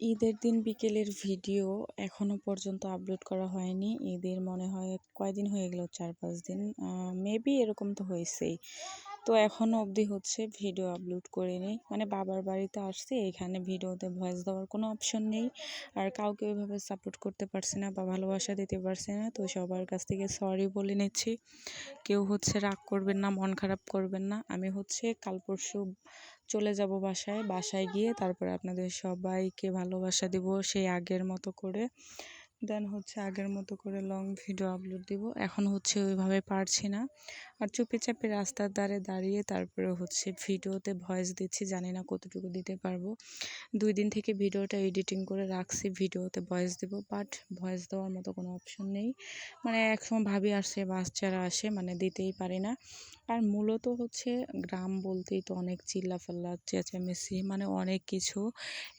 ঈদের দিন বিকেলের ভিডিও এখনও পর্যন্ত আপলোড করা হয়নি। ঈদের মনে হয় কয়দিন হয়ে গেল? চার পাঁচ দিন। মেবি এরকম তো হয়েছেই। তো এখনও অবধি হচ্ছে ভিডিও আপলোড করিনি। মানে বাবার বাড়িতে আসছি, এখানে ভিডিওতে ভয়েস দেওয়ার কোনো অপশন নেই। আর কাউকে ওইভাবে সাপোর্ট করতে পারছি না বা ভালোবাসা দিতে পারছি না, তো সবার কাছ থেকে সরি বলে নিচ্ছি। কেউ হচ্ছে রাগ করবেন না, মন খারাপ করবেন না। আমি হচ্ছে কাল পরশু চলে যাব বাসায় বাসায় গিয়ে তারপরে আপনাদের সবাইকে ভালোবাসা দিব সেই আগের মতো করে। দেন হচ্ছে আগের মতো করে লং ভিডিও আপলোড দিব। এখন হচ্ছে ওইভাবে পারছি না। আর চুপি চাপি রাস্তার ধারে দাঁড়িয়ে তারপরে হচ্ছে ভিডিওতে ভয়েস দিচ্ছি, জানি না কতটুকু দিতে পারব। দুই দিন থেকে ভিডিওটা এডিটিং করে রাখছি, ভিডিওতে ভয়েস দেব বাট ভয়েস দেওয়ার মতো কোনো অপশন নেই। মানে একসময় ভাবি আসে বাচ্চারা আসে মানে দিতেই পারি না। আর মূলত হচ্ছে গ্রাম বলতেই তো অনেক চিল্লাফাল্লা, চেঁচামেচি মানে অনেক কিছু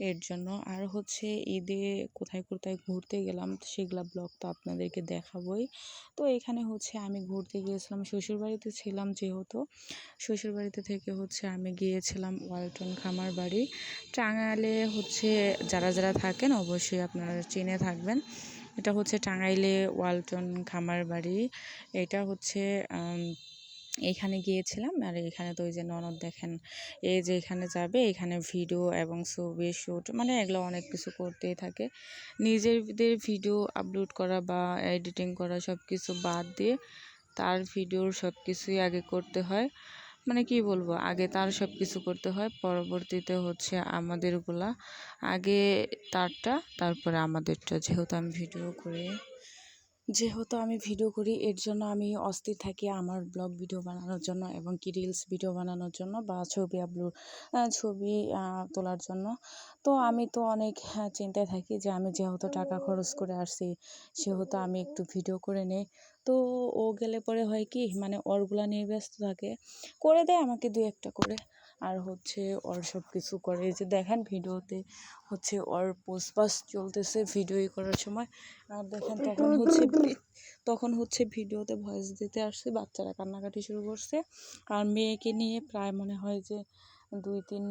এর জন্য। আর হচ্ছে ঈদে কোথায় কোথায় ঘুরতে গেলাম সেগুলা ব্লগ তো আপনাদেরকে দেখাবই। তো এখানে হচ্ছে আমি ঘুরতে গিয়েছিলাম, শ্বশুরবাড়িতে ছিলাম যেহেতু। শ্বশুরবাড়িতে থেকে হচ্ছে আমি গিয়েছিলাম ওয়ালটন খামার বাড়ি। টাঙ্গাইলে হচ্ছে যারা যারা থাকেন অবশ্যই আপনারা চিনে থাকবেন। এটা হচ্ছে টাঙ্গাইলে ওয়ালটন খামার বাড়ি। এটা হচ্ছে এখানে গিয়েছিলাম আর এখানে তো ওই যে ননদ দেখেন, এই যে এখানে যাবে, এখানে ভিডিও এবং ছবি শ্যুট মানে এগুলো অনেক কিছু করতেই থাকে। নিজেদের ভিডিও আপলোড করা বা এডিটিং করা সব কিছু বাদ দিয়ে তার ভিডিওর সব কিছুই আগে করতে হয়। মানে কি বলব, আগে তার সব কিছু করতে হয়, পরবর্তীতে হচ্ছে আমাদেরগুলা, আগে তারটা, তারপরে আমাদেরটা, যেহেতু আমি ভিডিও করে। যেহেতু আমি ভিডিও করি এর জন্য আমি অস্থির থাকি আমার ব্লগ ভিডিও বানানোর জন্য এবং কি রিলস ভিডিও বানানোর জন্য বা ছবি আপলোড ছবি তোলার জন্য। তো আমি তো অনেক হ্যাঁ, চিন্তায় থাকি যে আমি যেহেতু টাকা খরচ করে আসছি সেহেতু আমি একটু ভিডিও করে নিই। তো ও গেলে পরে হয় কি মানে ওরগুলা নিয়ে ব্যস্ত থাকে। করে দেয় আমাকে দু একটা করে। আর হচ্ছে ওর সব কিছু করে যে দেখেন ভিডিওতে হচ্ছে ওর পোস্টপাস চলতেছে ভিডিও করার সময়। আর দেখেন তখন হচ্ছে তখন হচ্ছে ভিডিওতে ভয়েস দিতে আসছে, বাচ্চারা কান্নাকাটি শুরু করছে। আর মেয়েকে নিয়ে প্রায় মনে হয় যে দুই তিন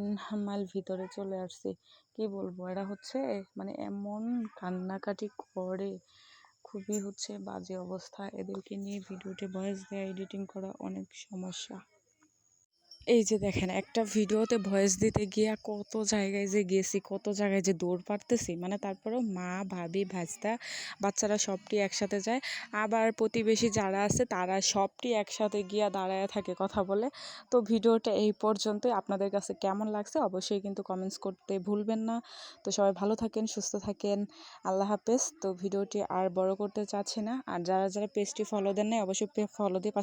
মাইল ভিতরে চলে আসছি। কি বলব, এরা হচ্ছে মানে এমন কান্নাকাটি করে। খুবই হচ্ছে বাজে অবস্থা। এদেরকে নিয়ে ভিডিওতে ভয়েস দেওয়া এডিটিং করা অনেক সমস্যা। এই যে দেখেন, একটা ভিডিওতে ভয়েস দিতে গিয়ে কত জায়গায় যে গেছি, কত জায়গায় যে দৌড় পারতেছি। মানে তারপরেও মা, ভাবি ভাজতা বাচ্চারা সবটি একসাথে যায়। আবার প্রতিবেশী যারা আছে, তারা সবটি একসাথে গিয়া দাঁড়ায় থাকে কথা বলে। তো ভিডিওটা এই পর্যন্তই। আপনাদের কাছে কেমন লাগছে অবশ্যই কিন্তু কমেন্টস করতে ভুলবেন না। তো সবাই ভালো থাকেন, সুস্থ থাকেন। আল্লাহ হাফেজ। তো ভিডিওটি আর বড় করতে চাচ্ছি না। আর যারা যারা পেজটি ফলো দেন নাই, অবশ্যই ফলো দিয়ে